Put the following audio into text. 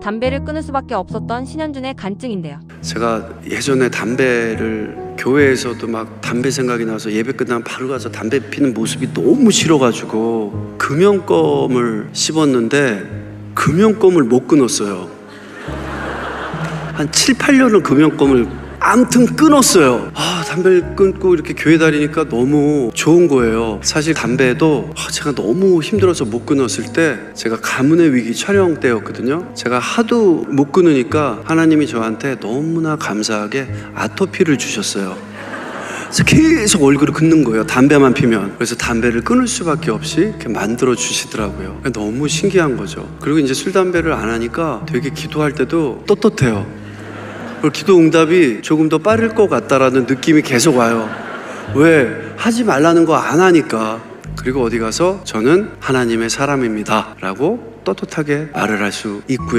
담배를 끊을 수밖에 없었던 신현준의 간증인데요. 제가 예전에 담배를 교회에서도 막 담배 생각이 나서 예배 끝나면 바로 가서 담배 피는 모습이 너무 싫어가지고 금연껌을 씹었는데 금연껌을 못 끊었어요. 한 7, 8년을 금연껌을 아무튼 끊었어요. 아, 담배를 끊고 이렇게 교회 다니니까 너무 좋은 거예요. 사실 담배도 아, 제가 너무 힘들어서 못 끊었을 때 제가 가문의 위기 촬영 때였거든요. 제가 하도 못 끊으니까 하나님이 저한테 너무나 감사하게 아토피를 주셨어요. 그래서 계속 얼굴을 긋는 거예요. 담배만 피면. 그래서 담배를 끊을 수밖에 없이 이렇게 만들어 주시더라고요. 너무 신기한 거죠. 그리고 이제 술, 담배를 안 하니까 되게 기도할 때도 떳떳해요. 기도 응답이 조금 더 빠를 것 같다라는 느낌이 계속 와요. 왜? 하지 말라는 거 안 하니까. 그리고 어디 가서 저는 하나님의 사람입니다. 라고 떳떳하게 말을 할 수 있고요.